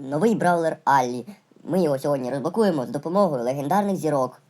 новий браулер Аллі. Ми його сьогодні розблокуємо з допомогою легендарних зірок.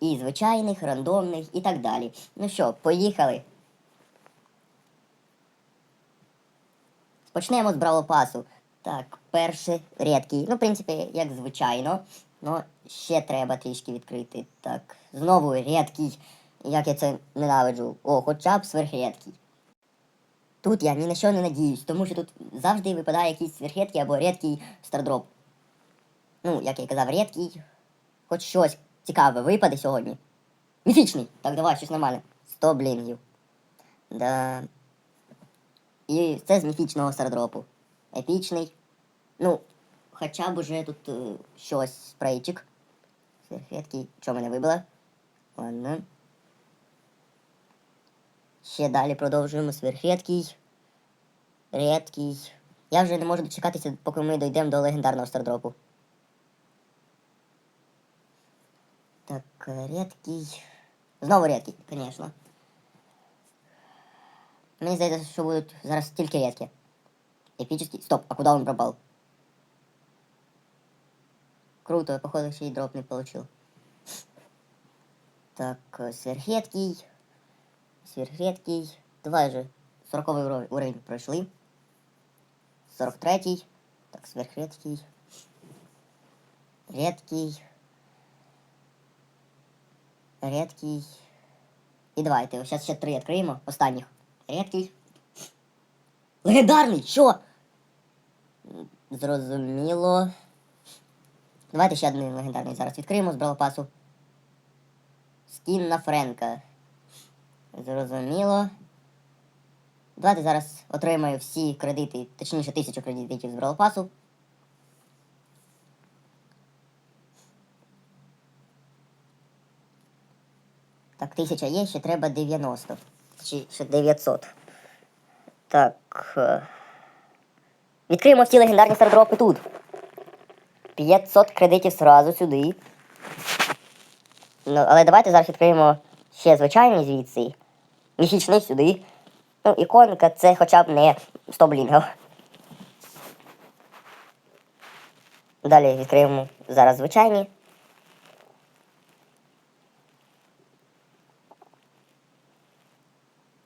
І звичайних, рандомних і так далі. Ну що, поїхали. Почнемо з Бравл Пасу. Так, перший рідкий. Ну, в принципі, як звичайно. Ну, ще треба трішки відкрити. Так, знову рідкий. Як я це ненавиджу. О, хоча б сверхрідкий. Тут я ні на що не надіюсь, тому що тут завжди випадає якийсь сверхрідкий або рідкий стардроп. Ну, як я казав, рідкий. Хоч щось цікаве випаде сьогодні. Міфічний. Так, давай, щось нормальне. 100 блінгів. Да. І це з міфічного стардропу. Епічний. Ну, хоча б уже тут е, щось спрейчик. Сверхрідкий. Що мене вибило? Ладно. Ще далі продовжуємо сверхрідкий. Рідкий. Я вже не можу дочекатися, поки ми дійдемо до легендарного стардропу. Так, рідкий. Знову рідкий, звісно. Мені здається, що будуть зараз тільки рідкі. Епічний. Стоп, а куда он пропал? Круто, походу ще й дроп не получил. Так, э, сверхредкий. Сверхредкий. Давай же. 40 уровень, пройшли. 43. Так, сверхредкий. Редкий. Редкий. І давайте, зараз ще три відкриємо. Останніх. Редкий. Легендарний! Що? Зрозуміло. Давайте ще один легендарний зараз відкриємо з бравопасу. Скін на Френка. Зрозуміло. Давайте зараз отримаю всі кредити, точніше тисячу кредитів з бравопасу. Так, тисяча є, ще треба 90. Чи ще 900. Так. е, Відкриємо всі легендарні стардропи тут. 500 кредитів сразу сюди. Ну, але давайте зараз відкриємо ще звичайний звідси. Місячний сюди. Ну, іконка це хоча б не 100 блінгів. Далі відкриємо зараз звичайні.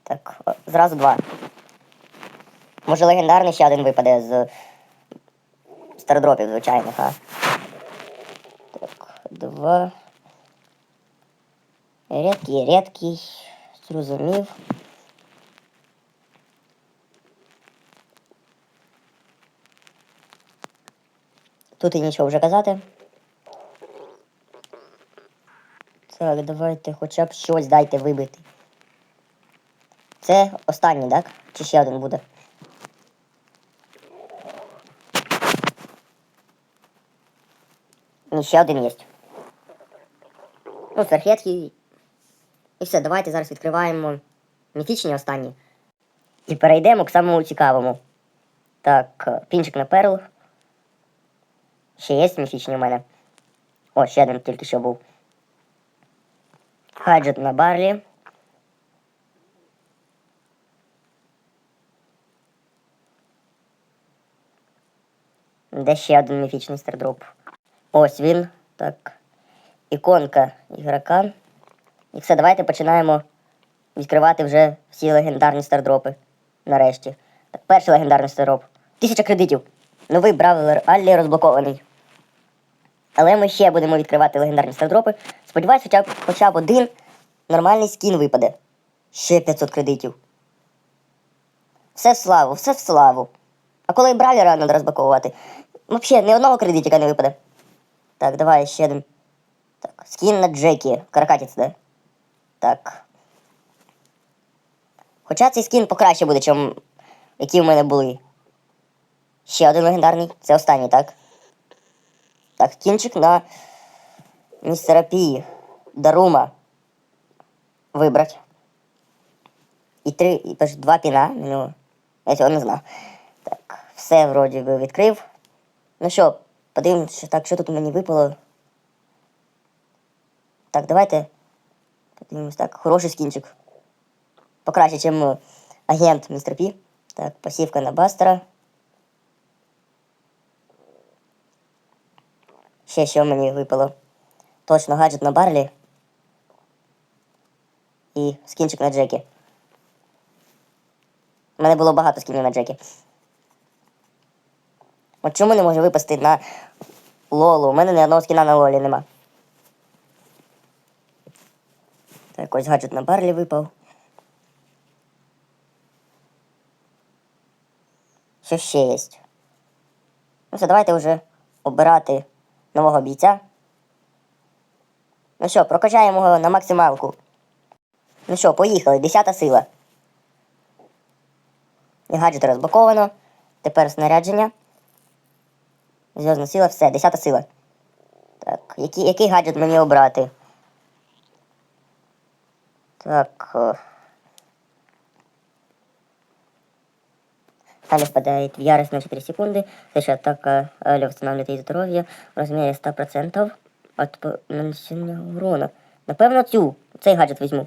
Так, зразу два. Може легендарний ще один випаде з стардропів звичайних, а. Так, два. Рідкий, рідкий. Зрозумів. Тут і нічого вже казати. Так, давайте хоча б щось дайте вибити. Це останній, так? Чи ще один буде? Ні, ще один є. Ну, сверхредкий. І все, давайте зараз відкриваємо міфічні останні. І перейдемо к самому цікавому. Так, е, пінчик на перл. Ще є міфічні у мене. О, ще один тільки що був. Хаджет на барлі. Де ще один міфічний стардроп. Ось він. Так. Іконка ігрока. І все, давайте починаємо відкривати вже всі легендарні стардропи. Нарешті. Так, перший легендарний стардроп. Тисяча кредитів. Новий бравлер Аллі розблокований. Але ми ще будемо відкривати легендарні стардропи. Сподіваюсь, хоча б, хоча б один нормальний скін випаде. Ще 500 кредитів. Все в славу, все в славу. А коли бравлера треба розблоковувати, взагалі ні одного кредитика не випаде. Так, давай ще один. Так, скін на Джекі. Каракатець, да? Так. Хоча цей скін покраще буде, чим які в мене були. Ще один легендарний. Це останній, так? Так, кінчик на містера Пі. Дарума. Вибрать. І три, і тож два піна. Ну, я цього не знав. Так, все вроді би відкрив. Ну що, подивимося, так, що тут мені випало. Так, давайте. Подивимось так. Хороший скінчик. Покраще, ніж агент містер Пі. Так, пасівка на бастера. Ще що мені випало. Точно гаджет на Барлі. І скінчик на Джекі. У мене було багато скінів на Джекі. От чому не може випасти на Лолу? У мене ні одного скіна на Лолі нема. Так, ось гаджет на Барлі випав. Що ще є? Ну все, давайте вже обирати нового бійця. Ну що, прокачаємо його на максималку. Ну що, поїхали, десята сила. І гаджет розблоковано. Тепер снарядження. Зв'язна сила, все, десята сила. Так, який, який гаджет мені обрати? Так. е. Аля впадает в ярость на 4 секунды. Следующая атака Аля восстанавливает ей здоровье в размере 100% от нанесення урона. Напевно, цю. Цей гаджет візьму.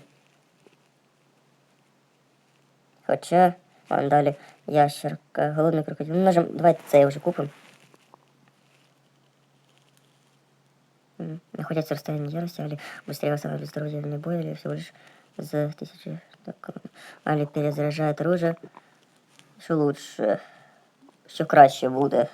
Хоча, ладно, далі ящерка, голодний крокодил. Ну, нажим, давайте цей вже купимо. Находятся в расстоянии ярости, Али быстрее восстанавливает здоровье вне боя, или всего лишь за тысячи... Так, Али перезаряжает оружие. Що лучше, що краще буде.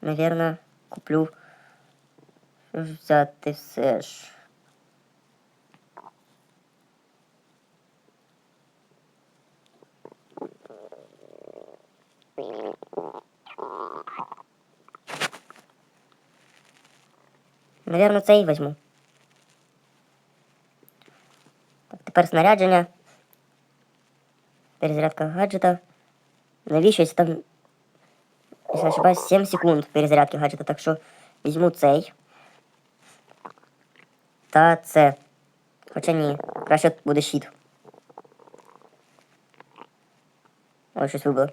Наверно, куплю взяти все ж. Наверно, цей візьму. Так, тепер снарядження. Перезарядка гаджета. Навіщо там, якщо не ошибаюсь, 7 секунд перезарядки гаджета, так що візьму цей. Та це. Хоча ні, краще буде щит. Ой, щось вибило.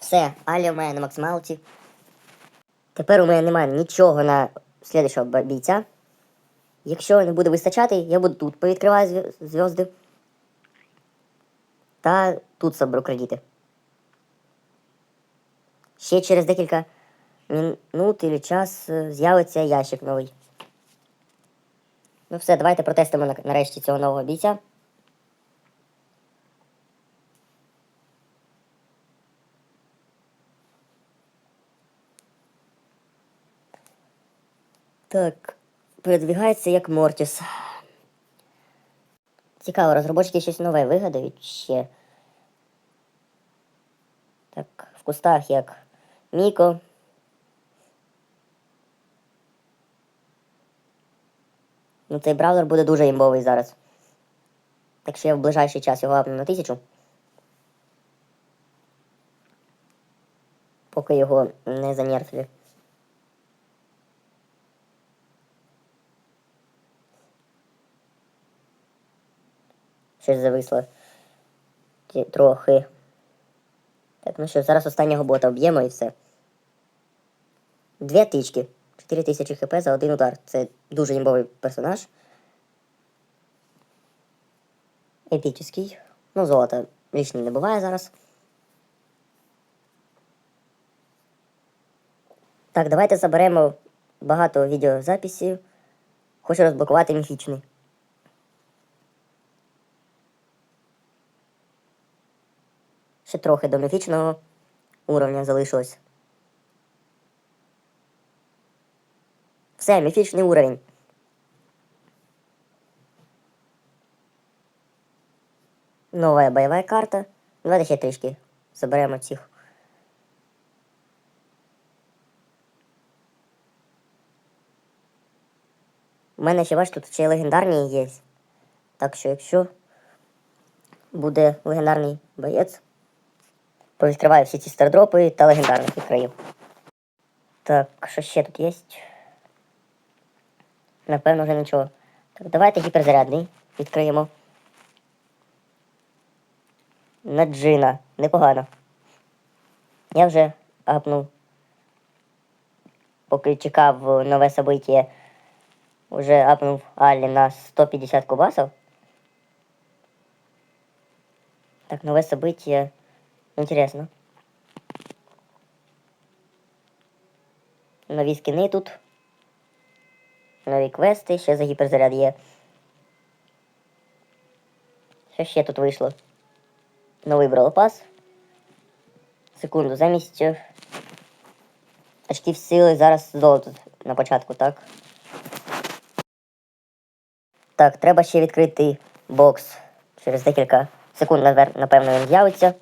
Все, Аля у мене на максималці. Тепер у мене немає нічого на слідчого бійця. Якщо не буде вистачати, я буду тут повідкриваю зв'я- зв'язки. Та тут соберу кредити. Ще через декілька минут или час е, з'явиться ящик новий. Ну все, давайте протестимо нарешті цього нового бійця. Так, передвігається як Мортіс. Цікаво, розробники щось нове вигадають ще. Так, в кустах як Міко. Ну, цей браузер буде дуже імбовий зараз. Так що я в ближайший час його апну на тисячу. Поки його не занерфлю. Щось зависло. Трохи. Так, ну що, зараз останнього бота об'ємо і все. Дві тички. 4 тисячі хп за один удар. Це дуже імбовий персонаж. Епічний. Ну, золота лишнім не буває зараз. Так, давайте заберемо багато відеозаписів. Хочу розблокувати міфічний. Ще трохи до міфічного уровня залишилось. Все, міфічний уровень. Нова бойова карта. Давайте ще трішки заберемо цих. У мене ще бач, тут ще й легендарні є. Так що, якщо буде легендарний боєць, повідкриваю всі ці стардропи та легендарних відкрию. Так, що ще тут є? Напевно, вже нічого. Так, давайте гіперзарядний відкриємо. На джина. Непогано. Я вже апнув. Поки чекав нове собиття Уже апнув Аллі на 150 кубасов. Так, нове событие. Интересно. Нові скини тут. Нові квести, ще за гіперзаряд є. Що ще тут вийшло? Новий брелопас. Секунду, замість очків сили зараз золото на початку, так? Так, треба ще відкрити бокс. Через декілька секунд, напевно, він з'явиться.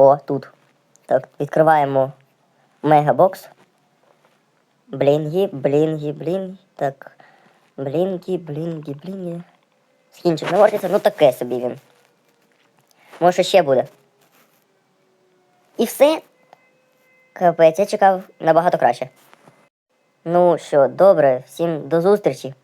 О, тут. Так, відкриваємо мегабокс. Блінгі, блінгі, блінгі. Так. Блінгі, блінгі, блінгі. Скінчик не вортиться, ну таке собі він. Може ще буде. І все. Капець, я чекав набагато краще. Ну що, добре, всім до зустрічі.